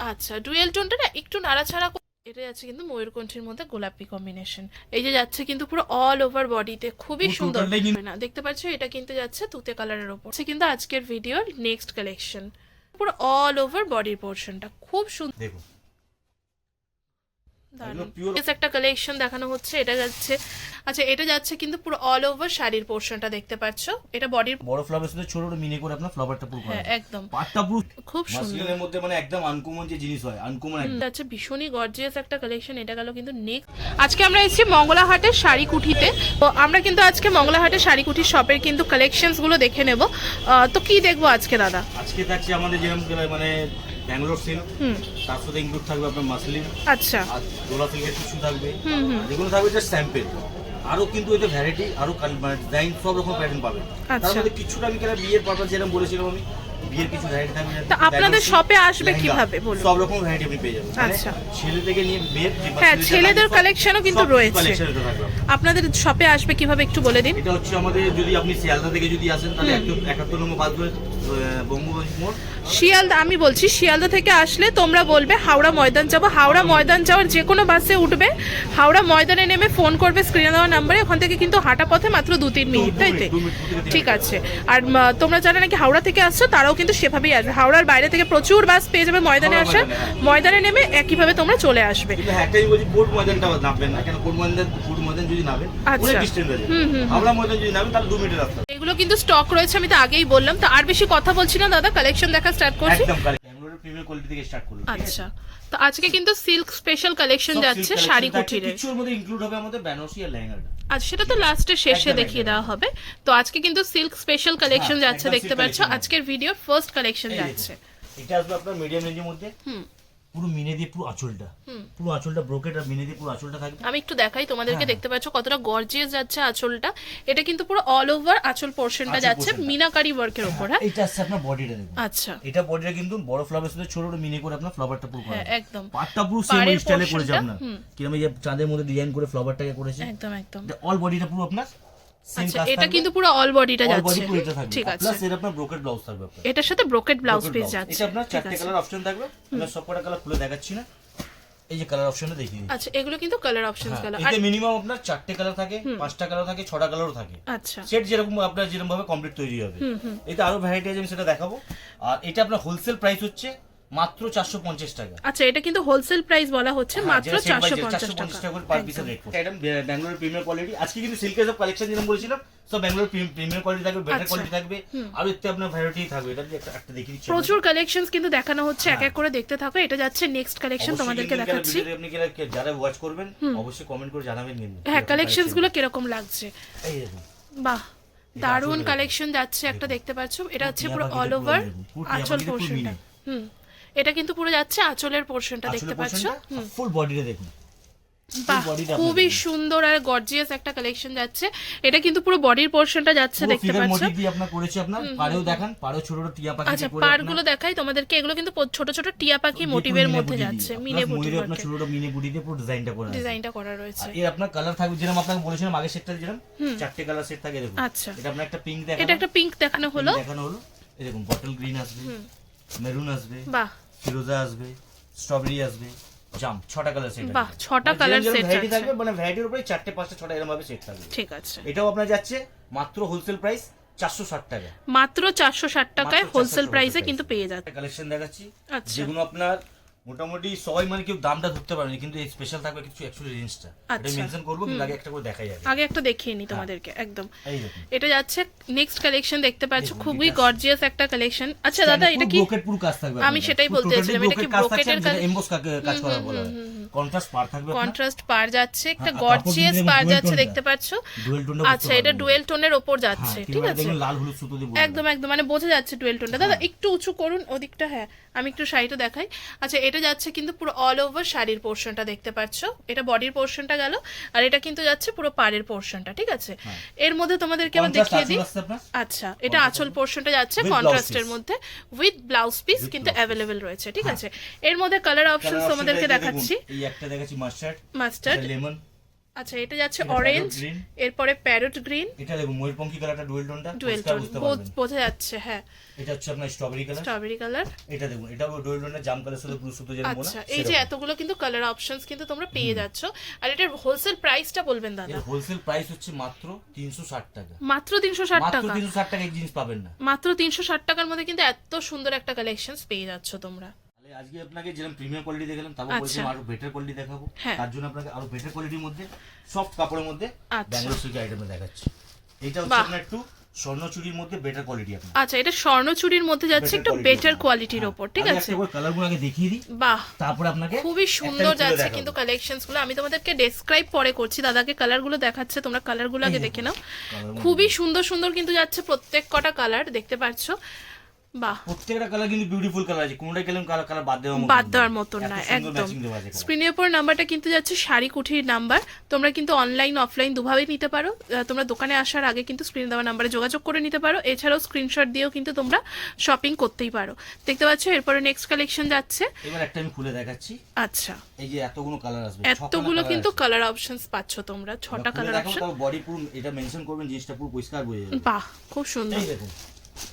আচ্ছা ডুয়েল টোনটা না একটু নাড়াছাড়া করে- এটা যাচ্ছে কিন্তু ময়ূরকণ্ঠের মধ্যে গোলাপি কম্বিনেশন এই যে যাচ্ছে কিন্তু পুরো অল ওভার বডিতে খুবই সুন্দর। না দেখতে পাচ্ছ এটা কিন্তু যাচ্ছে তুতে কালারের ওপর। সে কিন্তু আজকের ভিডিওর নেক্সট কালেকশন পুরো অল ওভার বডির পোর্শনটা খুব সুন্দর দেখুন দারুণ একদম pure- Yes, একটা কালেকশন দেখানো হচ্ছে এটা যাচ্ছে। আচ্ছা এটা যাচ্ছে কিন্তু পুরো অল ওভার শাড়ির পোর্শনটা দেখতে পাচ্ছ। এটা বডির বড় ফ্লাওয়ার সাথে ছোট ছোট মিনি করে আপনার ফ্লাওয়ারটা পুরো করা হ্যাঁ একদম। পাটটা পুরো খুব সুন্দর। মাসলিনের মধ্যে মানে একদম আনকমন যে জিনিস হয় আনকমন যাচ্ছে ভীষণই গর্জিয়াস একটা কালেকশন এটা গেল কিন্তু নেক্সট আজকে আমরা এসেছি মঙ্গলাহাটের শাড়ি কুঠিতে। তো আমরা কিন্তু আজকে মঙ্গলাহাটের শাড়ি কুঠির শপের কিন্তু কালেকশনসগুলো দেখে নেব। আহ, তো কি দেখব আজকে দাদা? আজকে থাকছে আমাদের যেরকম মানে ব্যাঙ্গালোর সিল্ক তার সাথে ইনক্লুড থাকবে আপনার মাসলিন আচ্ছা। আর দোলা সিল্কের কিছু থাকবে। যেগুলো থাকবে জাস্ট স্যাম্পেল আরও কিন্তু এতে ভ্যারাইটি আরও ডিজাইন সব রকম প্যাটার্ন পাবেন তার আচ্ছা। মধ্যে কিছুটা আমি কেন বিয়ের পারপাস যেরকম বলেছিলাম আমি বিয়ের কিছু ভ্যারাইটি থাকবে তা আপনাদের শপে আসবে কীভাবে বলুন? সব রকম ভ্যারাইটি আপনি পেয়ে যাবেন। মানে আচ্ছা। ছেলে থেকে নিয়ে মেয়ের হ্যাঁ, ছেলেদের collection-ও কিন্তু রয়েছে। আপনাদের শপে আসবে কীভাবে একটু বলে দিন? এটা হচ্ছে আমাদের যদি আপনি শিয়ালদা থেকে যদি আসেন তাহলে একদম একাত্তর নম্বর মোড় শিয়ালদা আমি বলছি শিয়ালদা থেকে আসলে তোমরা বলবে হাওড়া ময়দান যাব। হাওড়া ময়দান যাওয়ার যে কোনো বাসে উঠবে। হাওড়া ময়দানে নেমে ফোন করবে স্ক্রিনে দেওয়া নাম্বারে ওখান থেকে কিন্তু হাঁটা পথে মাত্র দু তিন মিনিট তাই তো? ঠিক আছে। আর তোমরা যারা নাকি হাওড়া থেকে আসছো তারাও কিন্তু সেভাবেই আসবে। হাওড়ার বাইরে থেকে প্রচুর বাস পেয়ে যাবে ময়দানে আসার ময়দানে, ময়দানে নেমে একইভাবে তোমরা চলে আসবে। হ্যাঁ, একটাই বলছি ময়দানটা না? কেন? কোর্ট ময়দান কোর্ট ময়দান যদি আচ্ছা। অনেক ডিস্টেন্স আছে। হুম, হুম, হুম। ময়দান যদি নামেন তাহলে দু মিনিটের রাস্তা। এগুলো কিন্তু স্টক রয়েছে আমি তো আগেই বললাম। তো আর বেশি কথা বলছি না দাদা কালেকশন দেখা স্টার্ট করছি। একদম কারেক্ট প্রিমিয়ার কোয়ালিটি থেকে স্টার্ট করলাম আচ্ছা। তো আজকে কিন্তু সিল্ক স্পেশাল কালেকশন যাচ্ছে শাড়ি কুটিরে কিছুর মধ্যে ইনক্লুড হবে আমাদের বেনারসি আর লেহেঙ্গাটা আজ সেটা তো লাস্টে শেষে দেখিয়ে দেওয়া হবে। তো আজকে কিন্তু সিল্ক স্পেশাল কালেকশন যাচ্ছে দেখতে পাচ্ছ। আজকের ভিডিও ফার্স্ট কালেকশন যাচ্ছে। এটা আসবে আপনার মিডিয়াম রেঞ্জের মধ্যে। হুম। পুরো মিনে দিয়ে পুরো আঁচলটা। পুরো আঁচলটা ব্রোকেট আর মিনে দিয়ে পুরো আঁচলটা থাকবে। আমি একটু দেখাই তোমাদেরকে হ্যাঁ। দেখতে পাচ্ছ কতটা গর্জিয়াস যাচ্ছে আঁচলটা। এটা কিন্তু পুরো অল ওভার আঁচল পোর্শনটা যাচ্ছে মিনাকারি ওয়ার্কের উপর হ্যাঁ? এটা আসছে আপনার বডিটা দেখুন। আচ্ছা। এটা বডিটা কিন্তু বড় ফ্লাওয়ারের সাথে ছোট ছোট মিনি করে আপনার ফ্লাওয়ারটা পুরো করা। হ্যাঁ একদম। পাটটা পুরো সেম স্টাইলে করেছে আপনার। এই যে চাঁদের মধ্যে ডিজাইন করে ফ্লাওয়ারটাকে করেছে। একদম একদম। অল বডিটা পুরো আপনার আচ্ছা এটা কিন্তু পুরো অল বডিটা বডি যাচ্ছে। এটা ঠিক আছে। প্লাস এর আপনার ব্রোকেট ব্লাউজ থাকবে এটার সাথে ব্রোকেট ব্লাউজ পিস যাচ্ছে। এটা আপনার চারটে কালার অপশন থাকবে। আমরা সবকটা কালার খুলে দেখাচ্ছি না। এই যে কালার অপশনটা দেখিয়ে আচ্ছা এগুলো কিন্তু কালার অপশনস হ্যাঁ, এতে মিনিমাম আপনার চারটে কালার থাকে পাঁচটা কালার থাকে ছটা কালারও থাকে। আচ্ছা। সেট যেরকম আপনার যেরকম ভাবে কমপ্লিট তৈরি হবে। এতে আরও ভ্যারাইটি আছে আমি সেটা দেখাবো। আর এটা আপনার হোলসেল প্রাইস হচ্ছে মাত্র চারশো পঞ্চাশ টাকা। আচ্ছা এটা কিন্তু হোলসেল প্রাইস বলা হচ্ছে হ্যাঁ, মাত্র চারশো 450 টাকা। টাকা পার পিসের রেট এটা ব্যাঙ্গালোর প্রিমিয়ার কোয়ালিটি আজকে কিন্তু সিল্কের সব কালেকশন যেরকম বলেছিলাম সব ব্যাঙ্গালোর প্রিমিয়ার কোয়ালিটি থাকবে বেটার আচ্ছা। কোয়ালিটি থাকবে আর এতে আপনার ভ্যারাইটি থাকবে এটা একটা একটা দেখিয়ে প্রচুর কালেকশনস কিন্তু দেখানো হচ্ছে এক হ্যাঁ। এক করে দেখতে থাকো এটা যাচ্ছে নেক্সট কালেকশন তোমাদেরকে দেখাচ্ছি। আপনি যারা ওয়াচ করবেন অবশ্যই কমেন্ট করে জানাবেন কিন্তু। হ্যাঁ কীরকম কালেকশনসগুলো কীরকম লাগছে? বাহ দারুণ কালেকশন যাচ্ছে একটা দেখতে পাচ্ছ এটা হচ্ছে পুরো অল ওভার আঁচল পোর্শনটা হুম। এটা কিন্তু পুরো যাচ্ছে আঁচলের পোর্শনটা দেখতে পাচ্ছ? ফুল বডিটা দেখুন। বাহ খুবই সুন্দর আর গর্জিয়াস একটা কালেকশন যাচ্ছে। এটা কিন্তু পুরো বডির পোর্শনটা যাচ্ছে দেখতে ফিগার পাচ্ছ। মোটিভ দিয়ে আপনার করেছে আপনার? পাড়েও দেখান পাড়েও ছোট ছোট টিয়া পাখি আচ্ছা দিয়ে করে পার আপনার- গুলো দেখাই তোমাদেরকে। এগুলো কিন্তু ছোট ছোট টিয়া পাখি মোটিভের মধ্যে যাচ্ছে মিনে বুটি আপনার ছোট ছোট মিনে বুটি দিয়ে পুরো ডিজাইনটা করা ডিজাইনটা করা রয়েছে। আর এর আপনার কালার থাকবে যেরকম আপনাকে বলেছিলাম আগের সেটটা যেরকম চারটে কালার সেট থাকে দেখুন। আচ্ছা। এটা আপনার একটা পিঙ্ক এটা দেখানো। একটা পিঙ্ক দেখানো হলো। দেখানো হলো। দেখুন বটল গ্রিন আসবে মেরুন আসবে। বাহ। ফিরোজা আসবে স্ট্রবেরি আসবে জাম ছটা কালার সেট বাহ, ছটা কালার সেট ভ্যারাইটি। থাকবে মানে ভ্যারাইটির উপরে চারটে পাঁচটা ছটা এরকম ভাবে সেট থাকবে। ঠিক আছে। এটাও আপনার যাচ্ছে মাত্র হোলসেল প্রাইস চারশো ষাট টাকা। মাত্র চারশো ষাট টাকায় হোলসেল 460 প্রাইসে কিন্তু পেয়ে যাচ্ছে। কালেকশন দেখাচ্ছি। আচ্ছা। যেগুলো আপনার মোটামুটি সবাই মানে কেউ দামটা ধরতে পারেনি কিন্তু এই স্পেশাল থাকবে কিছু অ্যাকচুয়ালি রেঞ্জটা এটা আচ্ছা। মেনশন করব কিন্তু আগে একটা করে দেখাই যাবে আগে একটা দেখিয়ে নি তোমাদেরকে একদম। এটা যাচ্ছে নেক্সট কালেকশন দেখতে পাচ্ছ খুবই গর্জিয়াস একটা কালেকশন আচ্ছা দাদা এটা কি? ব্রোকেট পুরো কাজ থাকবে আমি সেটাই বলতে চাইছিলাম, এটা কি ব্রোকেটের কাজ- এমবোস কাজ করা বলা হয়। কন্ট্রাস্ট পার থাকবে কন্ট্রাস্ট পার যাচ্ছে একটা হ্যাঁ, গর্জিয়াস পার যাচ্ছে দেখতে পাচ্ছ? আচ্ছা এটা ডুয়েল টোনের ওপর যাচ্ছে ঠিক আছে। দেখুন লাল হলুদ সুতো দিয়ে একদম একদম মানে বোঝা যাচ্ছে ডুয়েল টোনটা। দাদা একটু উঁচু করুন ওদিকটা হ্যাঁ আমি একটু শাড়িটা দেখাই। আচ্ছা এটা যাচ্ছে কিন্তু পুরো অল ওভার শাড়ির পোর্শনটা দেখতে পাচ্ছ। এটা বডির পোর্শনটা গেল আর এটা কিন্তু যাচ্ছে পুরো পাড়ের পোর্শনটা ঠিক আছে? এর মধ্যে তোমাদেরকে আবার দেখিয়ে দিই। আচ্ছা এটা আঁচল পোর্শনটা যাচ্ছে কন্ট্রাস্টের মধ্যে। উইথ ব্লাউজ পিস কিন্তু অ্যাভেলেবেল রয়েছে ঠিক আছে? এর মধ্যে কালার অপশন তোমাদেরকে দেখাচ্ছি। এই একটা দেখাচ্ছি মাস্টার্ড মাস্টার্ড লেমন আচ্ছা এটা যাচ্ছে অরেঞ্জ এরপরে প্যারট গ্রিন এটা দেখুন ময়ূরপঙ্খী কালারটা ডুয়েল টোনটা ডুয়েল টোন বোঝা যাচ্ছে হ্যাঁ। এটা হচ্ছে আপনার স্ট্রবেরি কালার স্ট্রবেরি কালার এটা দেখুন এটা ডুয়েল টোনের জাম কালার সাথে ব্লু সুতো যেরকম আচ্ছা এই যে এতগুলো কিন্তু কালার অপশনস কিন্তু তোমরা পেয়ে যাচ্ছ। আর এটার হোলসেল প্রাইসটা বলবেন দাদা? এর হোলসেল প্রাইস হচ্ছে মাত্র তিনশো ষাট টাকা। মাত্র তিনশো ষাট মাত্র টাকা? তিনশো ষাট টাকা এই জিনিস পাবেন না। মাত্র তিনশো ষাট টাকার মধ্যে কিন্তু এত সুন্দর একটা কালেকশন পেয়ে যাচ্ছ তোমরা। আজকে আপনাকে যেরকম প্রিমিয়াম কোয়ালিটি দেখালাম তারপর আচ্ছা। বলছিলাম আরও বেটার কোয়ালিটি দেখাবো। হ্যাঁ। তার জন্য আপনাকে আরও বেটার কোয়ালিটির মধ্যে সফট কাপড়ের মধ্যে আচ্ছা। ব্যাঙ্গালোর সিল্ক আইটেম দেখাচ্ছি। এটা হচ্ছে আপনার একটু স্বর্ণচুরির মধ্যে বেটার কোয়ালিটি আপনার। আচ্ছা এটা স্বর্ণচুরির মধ্যে যাচ্ছে একটু বেটার কোয়ালিটির। ওপর ঠিক আছে? একটা কালারগুলো আগে দেখিয়ে দিই। বাহ। তারপরে আপনাকে খুবই সুন্দর যাচ্ছে কিন্তু কালেকশনসগুলো। আমি তোমাদেরকে ডেসক্রাইব পরে করছি দাদাকে কালারগুলো দেখাচ্ছে তোমরা কালারগুলো আগে দেখে নাও। খুবই সুন্দর সুন্দর কিন্তু যাচ্ছে প্রত্যেক কটা কালার দেখতে পাচ্ছ? বাহ। প্রত্যেকটা কালার কিন্তু বিউটিফুল কালার আছে কোনটাই গেলাম কালার কালার বাদ দেওয়ার মতো বাদ দেওয়ার মতন না একদম। স্ক্রিনের উপর নাম্বারটা কিন্তু যাচ্ছে শাড়ি কুঠির নাম্বার তোমরা কিন্তু অনলাইন অফলাইন দুভাবেই নিতে পারো। তোমরা দোকানে আসার আগে কিন্তু স্ক্রিনে দেওয়া নাম্বারে যোগাযোগ করে নিতে পারো। এছাড়াও স্ক্রিনশট দিয়েও কিন্তু তোমরা শপিং করতেই পারো। দেখতে পাচ্ছ এরপরে নেক্সট কালেকশন যাচ্ছে। এবার একটা আমি খুলে দেখাচ্ছি। আচ্ছা। এই যে এতগুলো কালার আসবে এতগুলো কিন্তু কালার অপশনস পাচ্ছ তোমরা ছটা কালার অপশন বডি পুরো এটা মেনশন করবেন জিনিসটা পুরো পরিষ্কার বোঝা যাবে। বাহ খুব সুন্দর। দেখুন।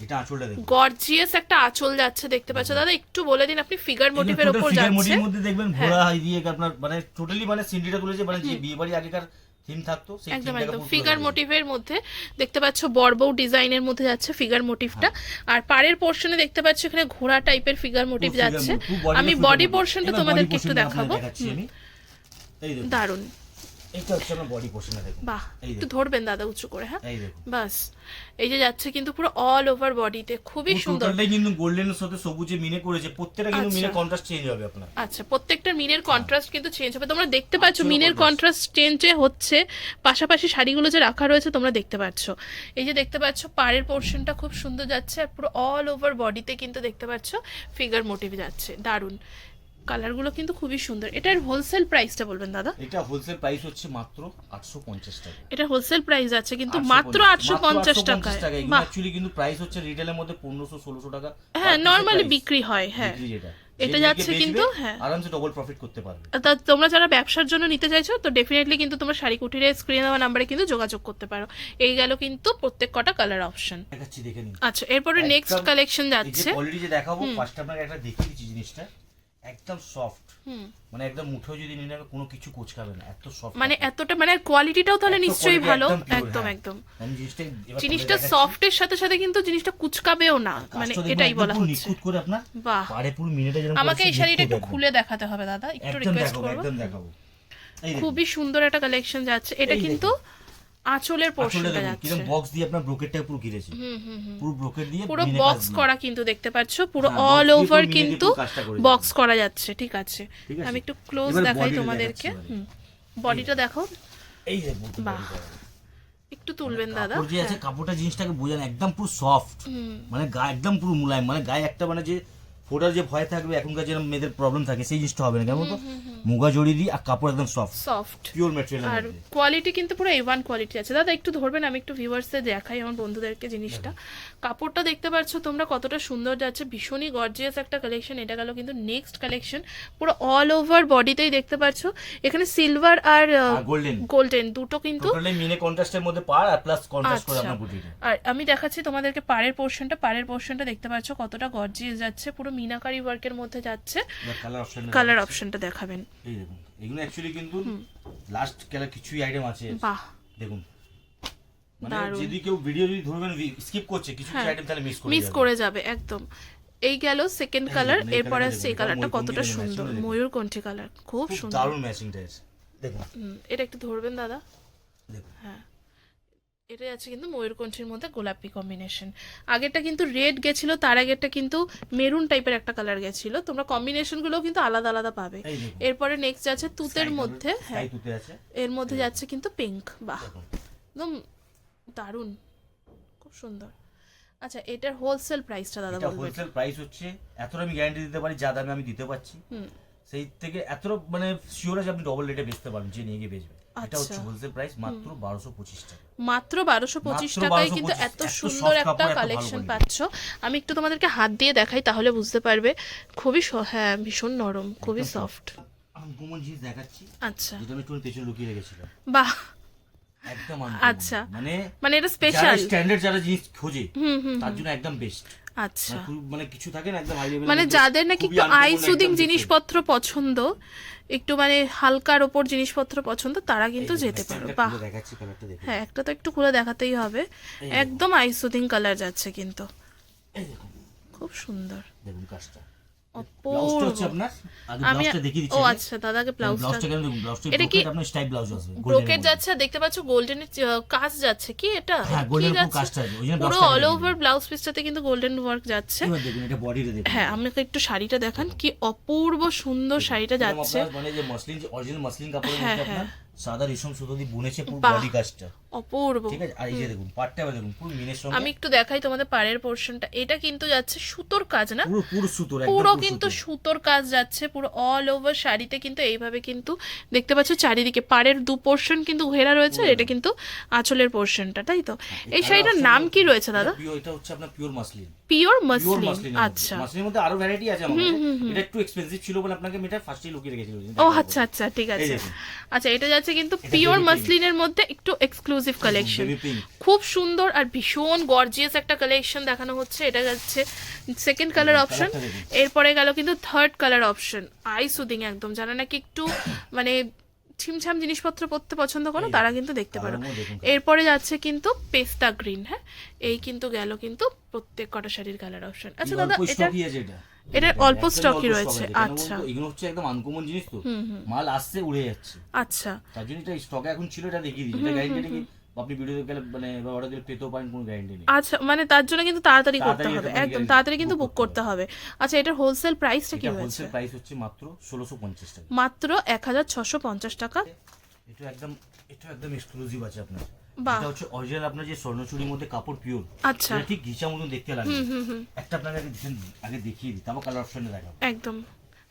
এটা আঁচলটা দেখুন। গর্জিয়াস একটা আঁচল যাচ্ছে দেখতে পাচ্ছ। দাদা একটু বলে দিন আপনি ফিগার মোটিভের উপর যাচ্ছে। motive মধ্যে দেখবেন হ্যাঁ। ঘোড়া হাই দিয়ে আপনার মানে টোটালি মানে সিনরিটা তুলেছে মানে যে বিয়ে বাড়ি আগেকার থিম থাকতো সেই একদম একদম। ফিগার মোটিভের মধ্যে দেখতে পাচ্ছ বড়বউ ডিজাইনের মধ্যে যাচ্ছে ফিগার মোটিভটা আর পাড়ের পোর্শনে দেখতে পাচ্ছ এখানে ঘোড়া টাইপের ফিগার মোটিভ যাচ্ছে। আমি বডি পোর্শনটা তোমাদেরকে একটু দেখাবো। দেখাচ্ছি এইটা হচ্ছে আমার বডি পোর্শনটা দেখুন। বাহ একটু ধরবেন দাদা উঁচু করে হ্যাঁ? এই দেখুন। বাস এই যে যাচ্ছে কিন্তু পুরো অল ওভার বডিতে খুবই সুন্দর। টোটালটাই কিন্তু গোল্ডেনের সাথে সবুজে মিনে করেছে। প্রত্যেকটা কিন্তু। মিনে কন্ট্রাস্ট চেঞ্জ হবে আপনার। আচ্ছা প্রত্যেকটা মিনের কন্ট্রাস্ট কিন্তু চেঞ্জ হবে। তোমরা দেখতে পাচ্ছ মিনের। কন্ট্রাস্ট চেঞ্জে হচ্ছে। পাশাপাশি শাড়িগুলো যে রাখা রয়েছে তোমরা দেখতে পাচ্ছ। এই যে দেখতে পাচ্ছ পাড়ের পোর্শনটা খুব সুন্দর যাচ্ছে। আর পুরো অল ওভার বডিতে কিন্তু দেখতে পাচ্ছ ফিগার মোটিভ যাচ্ছে। দারুণ কালারগুলো কিন্তু খুবই সুন্দর। এটার হোলসেল প্রাইসটা বলবেন দাদা? এটা হোলসেল প্রাইস হচ্ছে মাত্র আটশো পঞ্চাশ টাকা। এটা হোলসেল প্রাইস আছে কিন্তু মাত্র আটশো পঞ্চাশ মাত্র 850 টাকা অ্যাকচুয়ালি কিন্তু প্রাইস হচ্ছে রিটেলের মধ্যে পনেরোশো ষোলোশো টাকা। হ্যাঁ নর্মালি বিক্রি হয় হ্যাঁ। এটা যাচ্ছে কিন্তু, হ্যাঁ। আরামসে ডবল প্রফিট করতে পারবে। তা তোমরা যারা ব্যবসার জন্য নিতে চাইছো তো ডেফিনেটলি কিন্তু তোমরা শাড়ি কুটিরের স্ক্রিনে দেওয়া নাম্বারে কিন্তু যোগাযোগ করতে পারো। এই গেল কিন্তু প্রত্যেক কটা কালার অপশন দেখাচ্ছি দেখে নিন। আচ্ছা এরপরে নেক্সট কালেকশন এই যে যাচ্ছে। কোয়ালিটি যে দেখাবো ফার্স্ট আপনাকে একটা দেখিয়ে দিচ্ছি জিনিসটা। একদম সফট মানে একদম মুঠো যদি নিয়ে নেবে কোনো কিছু কোচকাবে না এত সফট মানে এতটা মানে কোয়ালিটিটাও তাহলে নিশ্চয়ই ভালো। একদম একদম হ্যাঁ। জিনিসটা সফটের সাথে সাথে কিন্তু জিনিসটা কুচকাবেও না। মানে এটাই বলা হচ্ছে। নিখুঁত করে আপনার বাহ। পাড়ে পুরো মিনিটে যেরকম আমাকে এই শাড়িটা একটু খুলে দেখাতে হবে দাদা। একটু রিকোয়েস্ট করব। একদম দেখাবো। খুবই সুন্দর একটা কালেকশন যাচ্ছে। এটা কিন্তু আঁচলের পোর্শনটা যাচ্ছে। কীরকম বক্স দিয়ে আপনার ব্রোকেটটা পুরো ঘিরেছে। পুরো ব্রোকেট দিয়ে পুরো বক্স করা কিন্তু দেখতে পাচ্ছ পুরো হ্যাঁ, অল ওভার মিনে দিয়ে কিন্তু বক্স করা যাচ্ছে। ঠিক আছে। আমি একটু ক্লোজ দেখাই তোমাদেরকে। বডিটা দেখো। এই যে বাহ। একটু তুলবেন দাদা। যে আছে কাপড়টা জিনিসটাকে বোঝান একদম পুরো সফট মানে গায়ে একদম পুরো মুলায়ম। মানে গায়ে একটা মানে যে ফোটার যে ভয় থাকবে এখনকার যেরকম মেয়েদের প্রবলেম থাকে সেই জিনিসটা হবে না। কেমন তো মুগা জড়ি দিয়ে আর কাপড় একদম সফট সফট পিওর মেটেরিয়াল আর কোয়ালিটি কিন্তু পুরো এ ওয়ান কোয়ালিটি আছে। দাদা একটু ধরবেন আমি একটু ভিউয়ার্সে দেখাই আমার বন্ধুদেরকে জিনিসটা। কাপড়টা দেখতে পাচ্ছ তোমরা কতটা সুন্দর যাচ্ছে। ভীষণই গর্জিয়াস একটা কালেকশন এটা গেল কিন্তু নেক্সট কালেকশন পুরো অল ওভার বডিতেই দেখতে পাচ্ছ। এখানে সিলভার আর গোল্ডেন গোল্ডেন দুটো কিন্তু মিনে কন্ট্রাস্টের মধ্যে পার আর প্লাস কন্ট্রাস্ট করে আচ্ছা। আপনার বুটিটা আর আমি দেখাচ্ছি তোমাদেরকে পাড়ের পোর্শনটা পাড়ের পোর্শনটা দেখতে পাচ্ছ কতটা গর্জিয়াস যাচ্ছে। পুরো মিনাকারি ওয়ার্কের মধ্যে যাচ্ছে। কালার অপশনটা দেখাবেন। এই দেখুন এগুলো অ্যাকচুয়ালি কিন্তু লাস্ট কালার কিছুই আইটেম আছে। বাহ। দেখুন। মানে। যদি কেউ ভিডিও যদি ধরবেন স্কিপ করছে কিছু কিছু হ্যাঁ। আইটেম তাহলে মিস করে মিস যাবে। করে যাবে একদম। এই গেল সেকেন্ড কালার এরপর আসছে এই কালারটা কতটা সুন্দর matching দেখুন। কালার খুব সুন্দর। দারুণ ম্যাচিংটা দেখুন। এটা একটু ধরবেন দাদা। দেখুন। হ্যাঁ। এটা আছে কিন্তু ময়ূরকণ্ঠীর মধ্যে গোলাপি কম্বিনেশন আগেরটা কিন্তু রেড গেছিল তার আগেরটা কিন্তু মেরুন টাইপের একটা কালার গেছিল। তোমরা কম্বিনেশনগুলো কিন্তু আলাদা আলাদা পাবে। এরপরে নেক্সট আছে তুতের মধ্যে হ্যাঁ। এর মধ্যে যাচ্ছে কিন্তু পিঙ্ক বাহ। একদম দারুণ। খুব সুন্দর। আচ্ছা এটার হোলসেল প্রাইসটা দাদা বলবেন হোলসেল প্রাইস হচ্ছে এতটা আমি গ্যারান্টি দিতে পারি যা দামে আমি দিতে পারছি। হুম। সেই থেকে এতটা মানে শিওর আছে আপনি ডবল রেটে বেচতে পারবেন যে নিয়ে গিয়ে বেচবে এটা হচ্ছে আচ্ছা। হোলসেল প্রাইস মাত্র বারোশো পঁচিশ টাকা। মাত্র টাকায় কিন্তু এত সুন্দর একটা কালেকশন পাচ্ছ। আমি একটু তোমাদেরকে হাত দিয়ে দেখাই তাহলে বুঝতে পারবে। খুবই হ্যাঁ ভীষণ নরম খুবই সফট জিনিস দেখাচ্ছি আচ্ছা। যেটা আমি একটু পেছনে লুকিয়ে রেখেছিলাম। বাহ। একদম আচ্ছা। মানে মানে এটা স্পেশাল স্ট্যান্ডার্ড যারা জিনিস খোঁজে হুম হুম তার জন্য একদম বেস্ট আচ্ছা। মানে কিছু থাকে না একদম হাই লেভেল মানে যাদের নাকি একটু আই সুদিং জিনিসপত্র পছন্দ একটু মানে হালকার ওপর জিনিসপত্র পছন্দ তারা কিন্তু যেতে পারো বাহ। হ্যাঁ একটা তো একটু খুলে দেখাতেই হবে। একদম আই সুদিং কালার যাচ্ছে কিন্তু। খুব সুন্দর। দেখুন কাজটা। ব্লাউজটা অপূর্ব হচ্ছে আপনার আমি দেখিয়ে দিচ্ছি ও আচ্ছা দাদাকে ব্লাউজটা ব্লাউজটা কেন দেখুন ব্লাউজটা এটা কি- আপনার স্টাইল ব্লাউজ আসবে ব্রোকেট যাচ্ছে দেখতে পাচ্ছ গোল্ডেনের কাজ যাচ্ছে কি এটা? হ্যাঁ গোল্ডেন পুরো কাজটা আছে। ওই জন্য পুরো অল ওভার ব্লাউজ পিসটাতে কিন্তু গোল্ডেন ওয়ার্ক যাচ্ছে। দেখুন এটা বডিতে দেখুন। হ্যাঁ আমাকে একটু শাড়িটা দেখান কি অপূর্ব সুন্দর শাড়িটা যাচ্ছে। মানে যে মসলিন যে অরিজিনাল মসলিন কাপড়ের হ্যাঁ, মধ্যে আপনার সাদা রেশম সুতো দিয়ে বুনেছে পুরো বডি কাজটা অপূর্ব। ঠিক আছে আর এই যে দেখুন পাটটা দেখুন পুরো মিনের সঙ্গে আমি একটু দেখাই তোমাদের পাড়ের পোর্শনটা এটা কিন্তু যাচ্ছে সুতোর কাজ না? পুরো পুরো সুতোর একদম পুরো কিন্তু সুতোর। কাজ যাচ্ছে পুরো অল ওভার শাড়িতে কিন্তু এইভাবে কিন্তু দেখতে পাচ্ছ চারিদিকে। পাড়ের দু পোর্শন কিন্তু ঘেরা রয়েছে এটা কিন্তু আঁচলের পোর্শনটা তাই তো? এই শাড়িটার নাম কি রয়েছে দাদা? এটা হচ্ছে আপনার পিওর মাসলিন পিওর মাসলিন আচ্ছা। মাসলিনের মধ্যে আরও ভ্যারাইটি আছে আমাদের এটা একটু এক্সপেন্সিভ ছিল বলে আপনাকে আমি এটা ফার্স্টে লুকিয়ে ও আচ্ছা আচ্ছা ঠিক আছে। আচ্ছা এটা যাচ্ছে কিন্তু পিওর মাসলিনের মধ্যে একটু এক্সক্লুসিভ কালেকশন খুব সুন্দর আর ভীষণ গর্জিয়াস একটা কালেকশন দেখানো হচ্ছে। এটা যাচ্ছে সেকেন্ড কালার অপশন এরপরে গেল কিন্তু third colour option eye soothing একদম। যারা নাকি একটু মানে ছিমছাম জিনিসপত্র পরতে পছন্দ করো তারা কিন্তু দেখতে পারো। এরপরে যাচ্ছে কিন্তু পেস্তা গ্রিন হ্যাঁ? এই কিন্তু গেল কিন্তু প্রত্যেক কটা শাড়ির কালার অপশন আচ্ছা দাদা এটা। এটা অল্প স্টকই রয়েছে আচ্ছা এগুলো হচ্ছে একদম আনকমন জিনিস তো মাল আসছে উড়ে যাচ্ছে আচ্ছা তার জন্য এটা স্টকে এখন ছিল এটা দেখিয়ে দিই এটা গ্যারান্টি আপনি ভিডিও গেলে মানে অর্ডার দিলে পেতেও পারেন কোনো গ্যারান্টি নেই আচ্ছা মানে তার জন্য কিন্তু তাড়াতাড়ি করতে হবে একদম তাড়াতাড়ি কিন্তু বুক করতে হবে আচ্ছা এটার হোলসেল প্রাইসটা কি রয়েছে হোলসেল প্রাইস হচ্ছে মাত্র ষোলোশো পঞ্চাশ টাকা মাত্র এক হাজার ছশো পঞ্চাশ টাকা এটা একদম এটা একদম এক্সক্লুসিভ আছে আপনার। এটা হচ্ছে অরিজিনাল আপনার যে স্বর্ণচুরির মধ্যে কাপড় পিওর। আচ্ছা। ঠিক ঘিচা মতন দেখতে লাগে। একটা আপনাকে আগে দেখেন- আগে দেখিয়ে দিই তারপর কালার অপশনে দেখাবো। একদম।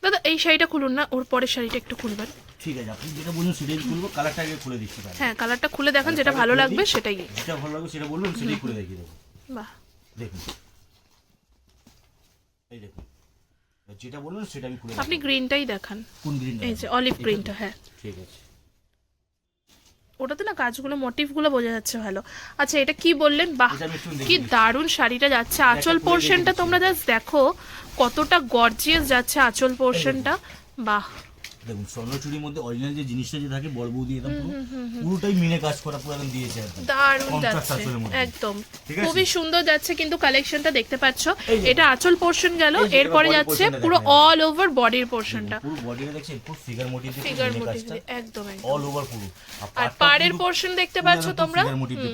দাদা এই শাড়িটা খুলুন না ওর পরের শাড়িটা একটু খুলবেন। ঠিক আছে আপনি যেটা বলুন সেটাই খুলবো কালারটা আগে খুলে দিচ্ছি হ্যাঁ কালারটা খুলে দেখান যেটা ভালো লাগবে সেটাই। যেটা ভালো লাগবে সেটা বলুন সেটাই খুলে দেখিয়ে দেবো। বাহ। দেখুন। এই দেখুন যেটা বলবেন সেটা আমি খুলে আপনি গ্রিনটাই দেখান। কোন গ্রিন এই যে অলিভ গ্রিনটা হ্যাঁ। ঠিক আছে। ওটাতে না কাজগুলো মোটিভগুলো বোঝা যাচ্ছে ভালো। আচ্ছা এটা কি বললেন? বাহ কি দারুণ শাড়িটা যাচ্ছে। আচল পোর্শনটা তোমরা জাস্ট দেখো কতটা গর্জিয়াস যাচ্ছে আচল পোর্শনটা বাহ। দেখুন স্বর্ণচুরির মধ্যে অরিজিনাল যে জিনিসটা যে থাকে বৌদি একদম পুরো পুরোটাই মিনে কাজ করা পুরো একদম দিয়েছে একদম দারুণ যাচ্ছে একদম। খুবই সুন্দর যাচ্ছে কিন্তু কালেকশনটা দেখতে পাচ্ছ। এটা আঁচল পোর্শন গেল এরপরে যাচ্ছে পুরো অল ওভার বডির পোর্শনটা পুরো বডিটা দেখছেন পুরো ফিগার মোটিভ ফিগার মোটিভ একদম অল ওভার পুরো। আর পাড়ের পোর্শন দেখতে পাচ্ছ তোমরা? দিয়ে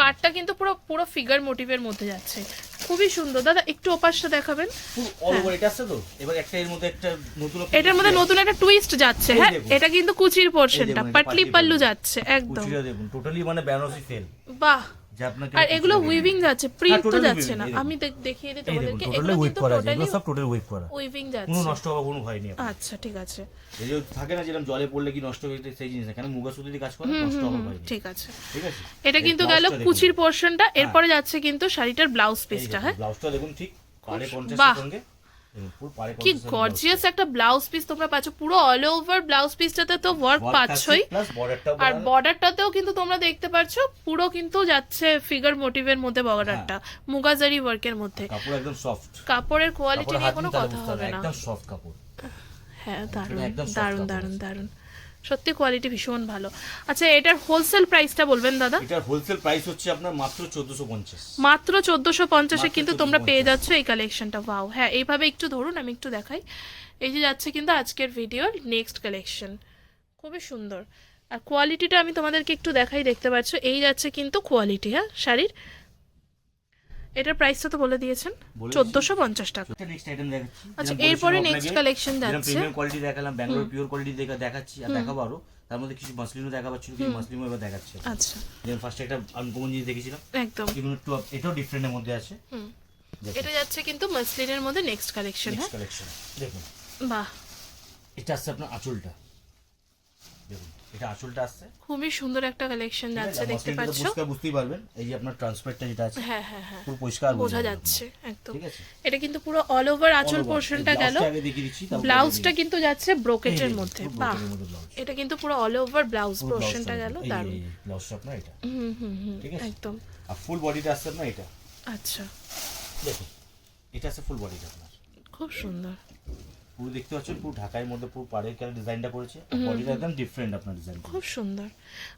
পাড়টা কিন্তু পুরো পুরো ফিগার মোটিভের মধ্যে যাচ্ছে। খুবই সুন্দর। দাদা একটু ওপাশটা দেখাবেন। পুরো অল ওভার এটা আছে তো? এবার একটা এর মধ্যে একটা নতুন এটার মধ্যে নতুন একটা টুইস্ট যাচ্ছে হ্যাঁ? এটা কিন্তু কুচির পোর্শনটা পাটলি পাল্লু। যাচ্ছে একদম। টোটালি মানে বেনারসি ফেল বাহ। আর এগুলো উইভিং যাচ্ছে প্রিন্ট তো যাচ্ছে না। আমি দেখিয়ে দিই তোমাদেরকে এগুলো কিন্তু টোটালি এগুলো সব টোটাল ওয়েব করা। উইভিং যাচ্ছে। কোনো নষ্ট হওয়ার কোনো ভয় নেই আচ্ছা ঠিক আছে। এই যে থাকে না যেরকম জলে পড়লে কি নষ্ট হয়ে যায় সেই জিনিস না। কেন? মুগা সুতো দিয়ে কাজ করে নষ্ট হওয়ার ভয় ঠিক আছে। ঠিক আছে? এটা কিন্তু গেল কুচির পোর্শনটা এরপরে যাচ্ছে কিন্তু শাড়িটার ব্লাউজ পিসটা হ্যাঁ? ব্লাউজটা দেখুন ঠিক। বাহ। পঞ্চাশের সঙ্গে। কি গর্জিয়াস একটা ব্লাউজ পিস তোমরা পাচ্ছ। পুরো অল ওভার ব্লাউজ পিসটাতে তো ওয়ার্ক পাচ্ছই। আর বর্ডারটাতেও কিন্তু তোমরা দেখতে পাচ্ছ পুরো কিন্তু যাচ্ছে ফিগার মোটিভের মধ্যে বর্ডারটা মুগাজারি ওয়ার্কের মধ্যে। কাপড় একদম সফট কাপড়ের কোয়ালিটি নিয়ে কোনো কথা হবে না একদম সফট কাপড়। হ্যাঁ দারুণ দারুণ দারুণ দারুণ। সত্যি কোয়ালিটি ভীষণ ভালো। আচ্ছা এটার হোলসেল প্রাইসটা বলবেন দাদা? এটার হোলসেল প্রাইস হচ্ছে আপনার মাত্র চোদ্দশো পঞ্চাশ। মাত্র চোদ্দশো পঞ্চাশে মাত্র কিন্তু তোমরা পেয়ে 1450 যাচ্ছ এই কালেকশনটা ওয়াও হ্যাঁ এইভাবে একটু ধরুন আমি একটু দেখাই। এই যে যাচ্ছে কিন্তু আজকের ভিডিওর নেক্সট কালেকশন খুবই সুন্দর। আর কোয়ালিটিটা আমি তোমাদেরকে একটু দেখাই দেখতে পাচ্ছ? এই যাচ্ছে কিন্তু কোয়ালিটি হ্যাঁ শাড়ির। এটার প্রাইসটা তো বলে দিয়েছেন চোদ্দশো পঞ্চাশ টাকা। নেক্সট আইটেম দেখাচ্ছি। আচ্ছা, এরপরে নেক্সট কালেকশন যাচ্ছে। প্রিমিয়াম কোয়ালিটি দেখালাম ব্যাঙ্গালোর পিওর কোয়ালিটি দেখা দেখাচ্ছি আর দেখাবো আরও। তার মধ্যে কিছু মাসলিনও দেখাবার ছিল কিছু মাসলিনও এবার দেখাচ্ছে। আচ্ছা। যেমন ফার্স্টে একটা আনকমন জিনিস দেখেছিলাম একদম। এগুলো একটু এটাও ডিফারেন্টের মধ্যে আছে। হুম। এটা যাচ্ছে কিন্তু মাসলিনের মধ্যে নেক্সট কালেকশন হ্যাঁ? নেক্সট কালেকশন দেখুন। বাহ। এটা আসছে আপনার আঁচলটা। দেখুন। এটা আঁচলটা আসছে। খুবই সুন্দর একটা কালেকশন যাচ্ছে দেখতে পাচ্ছ। পরিষ্কার বুঝতেই পারবেন এই যে আপনার ট্রান্সপারেন্টটা যেটা আছে হ্যাঁ হ্যাঁ হ্যাঁ। পুরো পরিষ্কার বোঝা যাচ্ছে। একদম। এটা কিন্তু পুরো অল ওভার আঁচল। পোর্শনটা গেল। ব্লাউজটা কিন্তু যাচ্ছে ব্রোকেটের মধ্যে। বাহ। এটা কিন্তু পুরো অল ওভার ব্লাউজ পুরো পোর্শনটা গেল দারুণ। ব্লাউজটা আপনার এটা। হুম হুম হুম একদম। আর ফুল বডিটা আসছে আপনার এটা। আচ্ছা। দেখুন এটা আছে ফুল বডিটা আপনার। খুব সুন্দর। পুরো দেখতে পাচ্ছেন পুরো ঢাকার মধ্যে পুরো পাড়ের কালার ডিজাইনটা করেছে। বডিটা একদম ডিফারেন্ট আপনার ডিজাইন খুব সুন্দর।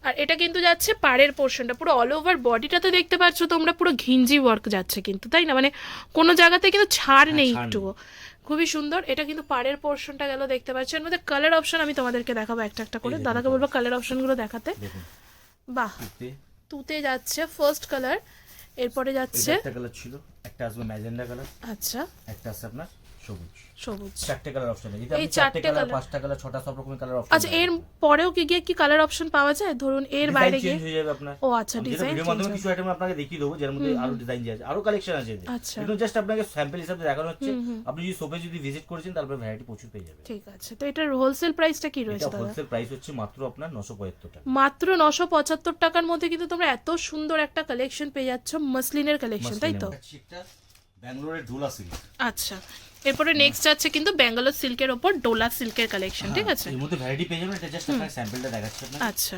আর এটা কিন্তু যাচ্ছে পাড়ের পোর্শনটা পুরো অল ওভার বডিটা তো দেখতে পাচ্ছ তোমরা পুরো ঘিঞ্জি ওয়ার্ক যাচ্ছে কিন্তু তাই না? মানে কোনো জায়গাতে কিন্তু ছাড় হ্যাঁ, নেই একটুও। খুবই সুন্দর। এটা কিন্তু পাড়ের পোর্শনটা গেল দেখতে পাচ্ছ এর মধ্যে কালার অপশন আমি তোমাদেরকে দেখাবো একটা একটা করে। দাদাকে বলব কালার অপশনগুলো দেখাতে। বাহ। তুতে। যাচ্ছে ফার্স্ট কালার এরপরে যাচ্ছে একটা কালার ছিল একটা আসবে ম্যাজেন্ডা কালার আচ্ছা। একটা আছে আপনার সবুজ। সবুজ। চারটে কালার অপশন আছে। এই চারটে কালার পাঁচটা কালার ছটা সব রকমের কালার অপশন আচ্ছা এর পরেও কি গিয়ে কি কালার অপশন পাওয়া যায়? ধরুন এর বাইরে গিয়ে হয়ে যাবে আপনার। ও আচ্ছা ডিজাইন ভিডিওর মাধ্যমে কিছু আইটেম আপনাকে দেখিয়ে দেবো যার মধ্যে আরও ডিজাইন আছে। আরও কালেকশন আছে। আচ্ছা। কিন্তু জাস্ট আপনাকে স্যাম্পল হিসাবে দেখানো হচ্ছে। আপনি যদি শপে যদি ভিজিট করেছেন তারপরে ভ্যারাইটি প্রচুর পেয়ে যাবেন। ঠিক আছে। তো এটার হোলসেল প্রাইসটা কি রয়েছে দাদা? হোলসেল প্রাইস হচ্ছে মাত্র আপনার নশো পঁয়াত্তর টাকা। মাত্র নশো পঁচাত্তর টাকার মধ্যে কিন্তু তোমরা এত সুন্দর একটা কালেকশন পেয়ে যাচ্ছ মসলিনের কালেকশন তাই তো? ব্যাঙ্গালোরের ডোলা সিল্ক আচ্ছা। এরপরে নেক্সট যাচ্ছে কিন্তু ব্যাঙ্গালোর সিল্কের ওপর ডোলা সিল্কের কালেকশন ঠিক আছে? এর মধ্যে ভ্যারাইটি পেয়ে যাবেন এটা জাস্ট আপনার স্যাম্পলটা দেখাচ্ছি আপনার আচ্ছা।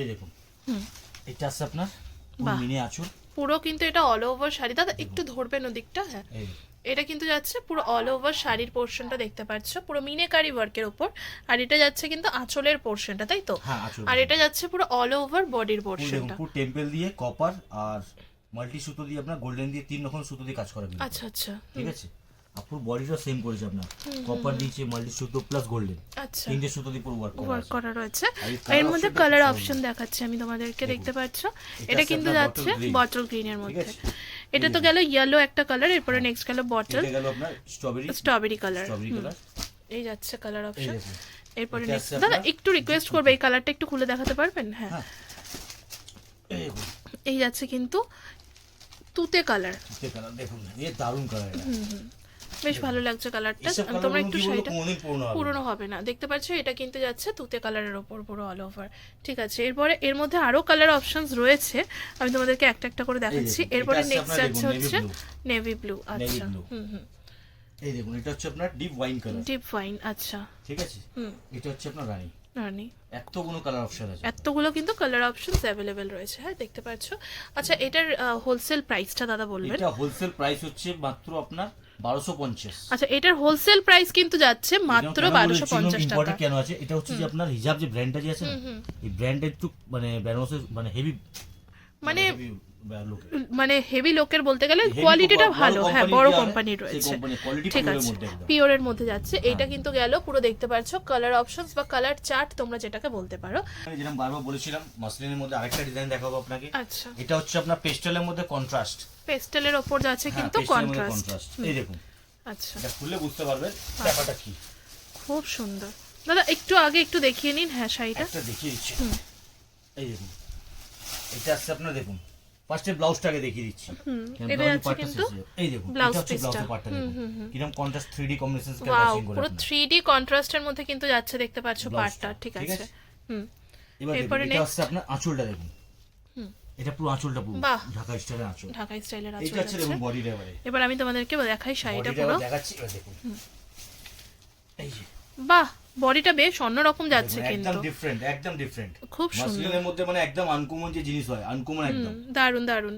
এই দেখুন। হুম। এটা আছে আপনার। মিনি আঁচল। পুরো কিন্তু এটা অল ওভার শাড়ি। দাদা একটু ধরবেন ওদিকটা? হ্যাঁ। এটা কিন্তু যাচ্ছে পুরো অল ওভার শাড়ির পোর্শনটা দেখতে পাচ্ছ পুরো মিনেকারি ওয়ার্কের ওপর। আর এটা যাচ্ছে কিন্তু আঁচলের পোর্শনটা তাই তো? হ্যাঁ আর এটা যাচ্ছে পুরো অল ওভার বডির পুরো পোর্শনটা পুরো টেম্পল দিয়ে কপার আর মাল্টি সুতো দিয়ে আপনার গোল্ডেন দিয়ে তিন রকম সুতো দিয়ে কাজ করা। আচ্ছা আচ্ছা। ঠিক আছে? আর পুরো বডিটা সেম করেছে আপনার। কপার দিয়েছে মাল্টি সুতো প্লাস গোল্ডেন আচ্ছা। তিনটে সুতো দিয়ে পুরো ওয়ার্ক করা ওয়ার্ক করা রয়েছে। এর মধ্যে কালার অপশন দেখাচ্ছি আমি তোমাদেরকে দেখতে পাচ্ছ। এটা কিন্তু যাচ্ছে। বটল গ্রিনের মধ্যে। এটা তো গেল ইয়েলো একটা কালার এরপরে নেক্সট গেল বটল এটা গেল আপনার strawberry strawberry colour strawberry colour এই যাচ্ছে কালার অপশন এরপরে নেক্সট দাদা একটু রিকোয়েস্ট করবে এই কালারটা একটু খুলে দেখাতে পারবেন? হ্যাঁ। হ্যাঁ। এই যাচ্ছে কিন্তু তুতে কালার তুতে কালার দেখুন এ দারুণ কালার এটা। বেশ ভালো লাগছে কালারটা তোমরা একটু শাড়িটা পুরনো হবে। না। হবে না। দেখতে পাচ্ছ এটা কিন্তু যাচ্ছে তুতে কালারের ওপর পুরো অল ওভার ঠিক আছে এরপরে এর মধ্যে আরও কালার অপশনস রয়েছে। আমি তোমাদেরকে একটা একটা করে দেখাচ্ছি। এরপরে নেক্সট যাচ্ছে হচ্ছে নেভি ব্লু আচ্ছা। হুম হুম। এই দেখুন এটা হচ্ছে আপনার deep wine colour deep wine আচ্ছা। ঠিক আছে? হুম। এটা হচ্ছে আপনার রানী। রানি। এতগুলো কালার অপশন আছে। এতগুলো কিন্তু কালার অপশনস অ্যাভেলেবেল রয়েছে। হ্যাঁ দেখতে পাচ্ছ। আচ্ছা এটার হোলসেল প্রাইসটা দাদা বলবেন। এটা হোলসেল প্রাইস হচ্ছে মাত্র আপনার বারোশো পঞ্চাশ। আচ্ছা এটার হোলসেল প্রাইস কিন্তু যাচ্ছে মাত্র বারোশো পঞ্চাশ টাকা। কেন আছে? এটা হচ্ছে যে আপনার হিজাব যে ব্র্যান্ডটা যে আছে এই ব্র্যান্ডটা একটু মানে বেনারসের মানে হেভি মানে লোক মানে হেভি লোকের বলতে গেলে কোয়ালিটিটা ভালো। হ্যাঁ বড় যে হয়, কোম্পানির রয়েছে। ঠিক আছে। পিওরের মধ্যে যাচ্ছে। এইটা কিন্তু গেল পুরো দেখতে পাচ্ছ কালার অপশনস বা কালার চার্ট তোমরা যেটাকে বলতে পারো। যেরকম বারবার বলেছিলাম মাসলিনের মধ্যে আরেকটা ডিজাইন দেখাবো আপনাকে। আচ্ছা। এটা হচ্ছে আপনার পেস্টেলের মধ্যে কন্ট্রাস্ট পেস্টেলের ওপর যাচ্ছে কিন্তু কন্ট্রাস্ট এই দেখুন। আচ্ছা। এটা খুললে বুঝতে পারবেন ব্যাপারটা কি। খুব সুন্দর। দাদা একটু আগে একটু দেখিয়ে নিন হ্যাঁ শাড়িটা। একটা দেখিয়ে দিচ্ছি। এই দেখুন। এটা আসছে আপনার দেখুন। ফার্স্টে ব্লাউজটাকে দেখিয়ে দিচ্ছি। এই দেখুন কীরকম কন্ট্রাস্ট 3D কম্বিনেশন করে পুরো কন্ট্রাস্টের মধ্যে কিন্তু যাচ্ছে দেখতে পাচ্ছ পার্টটা ঠিক আছে? হুম। এরপরে? আপনার আঁচলটা দেখুন। এটা পুরো আঁচলটা পুরো ঢাকা স্টাইলের আঁচল। ঢাকাই স্টাইলের এটা হচ্ছে দেখুন বডিটা এবারে এবার আমি তোমাদেরকে দেখাই শাড়িটা পুরো। দেখাচ্ছি দেখুন। এই যে। বাহ! বডিটা বেশ অন্যরকম যাচ্ছে দেখুন, একদম কিন্তু। ডিফারেন্ট একদম ডিফারেন্ট খুব সুন্দর। মধ্যে মানে একদম আনকমন যে জিনিস হয় আনকমন একদম। দারুণ দারুণ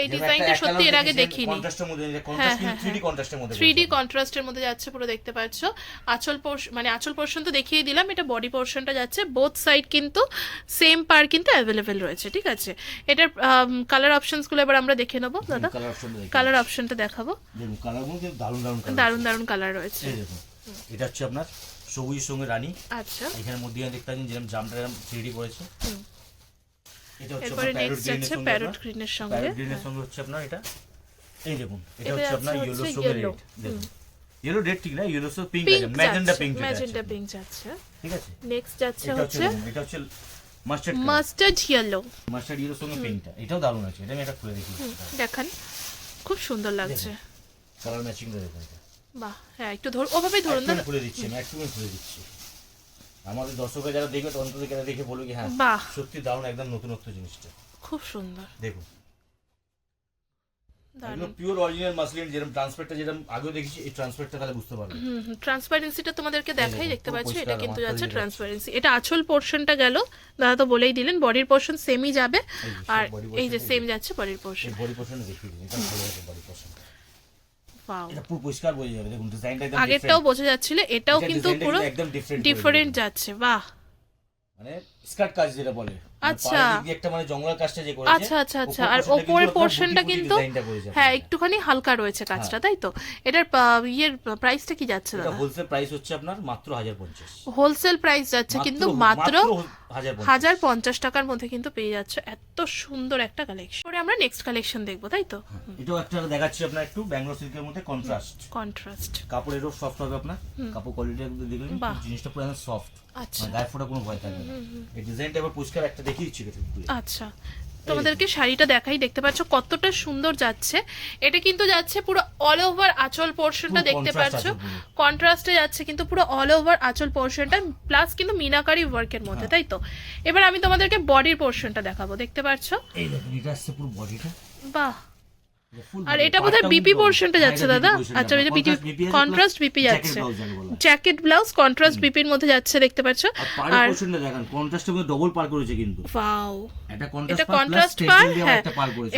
এই ডিজাইনটা সত্যি এর আগে দেখিনি। কন্ট্রাস্টের মধ্যে কন্ট্রাস্ট হ্যাঁ, কিন্তু 3D কন্ট্রাস্টের মধ্যে থ্রি ডি কন্ট্রাস্টের মধ্যে যাচ্ছে পুরো দেখতে পাচ্ছ। আঁচল পোর্শন মানে আঁচল পোর্শন তো দেখিয়ে দিলাম এটা বডি পোর্শনটা যাচ্ছে। বোথ সাইড কিন্তু সেম পার কিন্তু অ্যাভেলেবেল রয়েছে ঠিক আছে? এটার কালার অপশনসগুলো এবার আমরা দেখে নেব দাদা। কালার অপশনটা দেখাবো। দারুণ দারুণ দারুণ দারুণ কালার রয়েছে। এটা হচ্ছে আপনার সবুজের সঙ্গে রানী। আচ্ছা। এখানে মধ্যে দেখতে পাচ্ছেন যেরকম জামটা এরকম 3D করেছে। এটা হচ্ছে এরপরে আপনার নেক্সট যাচ্ছে প্যারট গ্রিনের সঙ্গে প্যারট গ্রিনের সঙ্গে হচ্ছে আপনার এটা। এই দেখুন এটা এটা হচ্ছে আপনার ইয়েলো সঙ্গে রেড দেখুন ইয়েলো রেড ঠিক না ইয়েলো সঙ্গে পিঙ্ক আছে ম্যাজেন্ডা পিঙ্ক ম্যাজেন্ডা পিঙ্ক যাচ্ছে। ঠিক আছে? নেক্সট যাচ্ছে হচ্ছে এটা হচ্ছে মাস্টার্ড মাস্টার্ড ইয়েলো মাস্টার্ড ইয়েলোর সঙ্গে পিঙ্কটা এটাও দারুণ আছে এটা আমি একটা খুলে দেখি। দেখান খুব সুন্দর লাগছে। কালার ম্যাচিংটা দেখুন এটা। বাহ হ্যাঁ একটু ধর ওভাবেই ধরুন দাদা খুলে দিচ্ছি আমি একটুখানি খুলে দিচ্ছি। আমাদের দর্শকরা যারা দেখবে অন্তত যারা দেখে বলবে কি হ্যাঁ বাহ। সত্যি দারুণ একদম নতুনত্ব জিনিসটা। খুব সুন্দর। দেখুন। এগুলো পিওর অরিজিনাল মাসলিন যেরকম ট্রান্সফারটা যেরকম আগেও দেখেছি এই ট্রান্সফারটা তাহলে বুঝতে পারবে। হুম ট্রান্সপারেন্সিটা তোমাদেরকে দেখাই দেখতে পাচ্ছ এটা কিন্তু যাচ্ছে ট্রান্সপারেন্সি এটা আঁচল পোর্শনটা গেল দাদা তো বলেই দিলেন বডির পোর্শন সেমই যাবে। আর এই যে সেম যাচ্ছে বডির পোর্শন বডি পোর্শন দেখিয়ে দিন এটা ভালো আছে বডি পোর্শন এটা পুরো পরিষ্কার বোঝা যাবে। দেখুন ডিজাইনটা একদম আগেরটাও বোঝা যাচ্ছিল এটাও কিন্তু পুরো একদম ডিফারেন্ট ডিফারেন্ট যাচ্ছে বাহ। মানে স্কার্ট কাজ যেটা বলে। আচ্ছা। একটা মানে জঙ্গল কাজটা যে করেছে আচ্ছা আচ্ছা আচ্ছা। আর ওপরের কিন্তু পোর্শনটা হ্যাঁ একটুখানি হালকা রয়েছে কাজটা তাই তো? এটার ইয়ের প্রাইসটা কি যাচ্ছে দাদা? হোলসেল প্রাইস হচ্ছে আপনার মাত্র হোলসেল প্রাইস যাচ্ছে কিন্তু মাত্র হাজার হাজার পঞ্চাশ টাকার মধ্যে কিন্তু পেয়ে যাচ্ছে এত সুন্দর একটা কালেকশন পরে আমরা নেক্সট কালেকশন দেখব তাই তো? এটাও একটা দেখাচ্ছি আপনার একটু ব্যাঙ্গালোর সিল্কের মধ্যে কন্ট্রাস্ট কন্ট্রাস্ট কাপড়েরও সফট হবে আপনার কাপড় কোয়ালিটি জিনিসটা পুরো সফট আচ্ছা। মানে গায়ে ফোটা কোনো ভয় থাকবে না। এই ডিজাইনটা এবার একটা দেখিয়ে দিচ্ছি আচ্ছা। তোমাদেরকে শাড়িটা দেখাই দেখতে পাচ্ছ কতটা সুন্দর যাচ্ছে। এটা কিন্তু যাচ্ছে পুরো অল ওভার আঁচল পোর্শনটা দেখতে পাচ্ছ। কন্ট্রাস্টে যাচ্ছে কিন্তু পুরো অল ওভার আঁচল পোর্শনটা প্লাস কিন্তু মিনাকারি ওয়ার্কের মধ্যে হ্যাঁ। তাই তো? এবার আমি তোমাদেরকে বডির পোর্শনটা দেখাবো দেখতে পাচ্ছ? এই দেখো এটা পুরো বডিটা বাহ! আর এটা বোধহয় বিপি পোর্শনটা যাচ্ছে দাদা। আচ্ছা এই যে বিপি কন্ট্রাস্ট বিপি যাচ্ছে। জ্যাকেট ব্লাউজ কন্ট্রাস্ট বিপির মধ্যে যাচ্ছে দেখতে পাচ্ছ। আর পোর্শনটা দেখেন কন্ট্রাস্টের মধ্যে ডবল পার করেছে কিন্তু। ওয়াও এটা কন্ট্রাস্ট পার হ্যাঁ।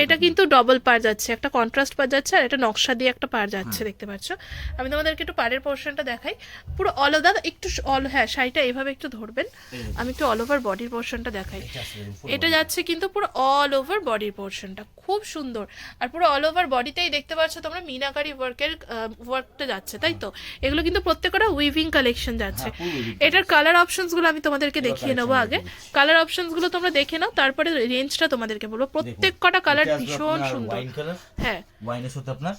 এটা কিন্তু। ডবল পার যাচ্ছে একটা কন্ট্রাস্ট পার যাচ্ছে আর এটা নকশা দিয়ে একটা পার যাচ্ছে দেখতে পাচ্ছ। আমি তোমাদেরকে একটু পারের পোর্শনটা দেখাই। পুরো অল দাদা একটু অল হ্যাঁ শাড়িটা এভাবে একটু ধরবেন। আমি একটু অল ওভার বডির পোর্শনটা দেখাই। এটা যাচ্ছে কিন্তু পুরো অল ওভার বডির পোর্শনটা খুব সুন্দর। আর পুরো অল ওভার বডিতেই দেখতে পাচ্ছ তোমরা মিনাকারি ওয়ার্কের ওয়ার্কটা যাচ্ছে তাই তো? এগুলো কিন্তু প্রত্যেকটা উইভিং কালেকশন যাচ্ছে। হ্যাঁ, এটার কালার অপশনসগুলো আমি তোমাদেরকে দেখিয়ে নেব আগে। কালার অপশনসগুলো তোমরা দেখে নাও তারপরে রেঞ্জটা তোমাদেরকে বলব। প্রত্যেক কটা কালার ভীষণ সুন্দর। হ্যাঁ। ওয়াইনের সাথে আপনার